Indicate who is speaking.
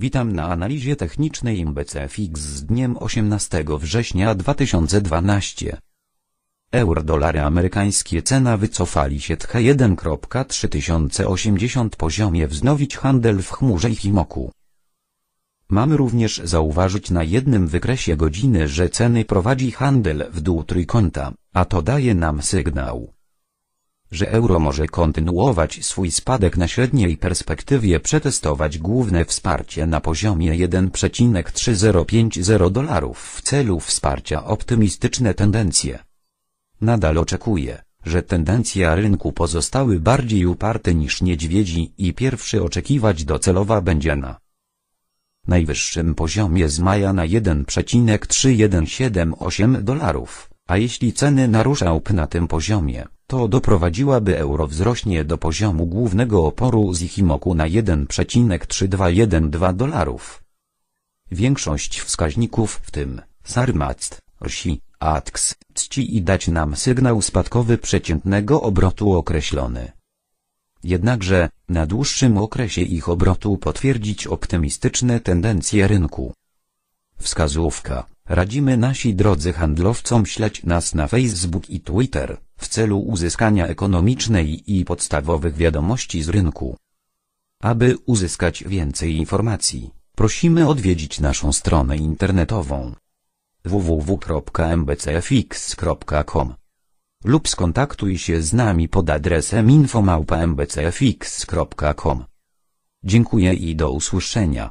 Speaker 1: Witam na analizie technicznej MBCFX z dniem 18 września 2012. Euro-dolary amerykańskie cena wycofali się TH 1.3080 poziomie wznowić handel w chmurze i Himoku. Mamy również zauważyć na jednym wykresie godziny, że ceny prowadzi handel w dół trójkąta, a to daje nam sygnał, że euro może kontynuować swój spadek na średniej perspektywie przetestować główne wsparcie na poziomie 1,3050 dolarów w celu wsparcia optymistyczne tendencje. Nadal oczekuję, że tendencje rynku pozostały bardziej uparte niż niedźwiedzi i pierwszy oczekiwać docelowa będzie na najwyższym poziomie z maja na 1,3178 dolarów, a jeśli ceny naruszał na tym poziomie, to doprowadziłaby euro wzrośnie do poziomu głównego oporu z Ichimoku na 1,3212 dolarów. Większość wskaźników w tym Sarmact, RSI, ATX, czci i dać nam sygnał spadkowy przeciętnego obrotu określony. Jednakże, na dłuższym okresie ich obrotu potwierdzić optymistyczne tendencje rynku. Wskazówka. Radzimy nasi drodzy handlowcom śleć nas na Facebook i Twitter, w celu uzyskania ekonomicznej i podstawowych wiadomości z rynku. Aby uzyskać więcej informacji, prosimy odwiedzić naszą stronę internetową www.mbcfx.com lub skontaktuj się z nami pod adresem infomałpa.mbcfx.com. Dziękuję i do usłyszenia.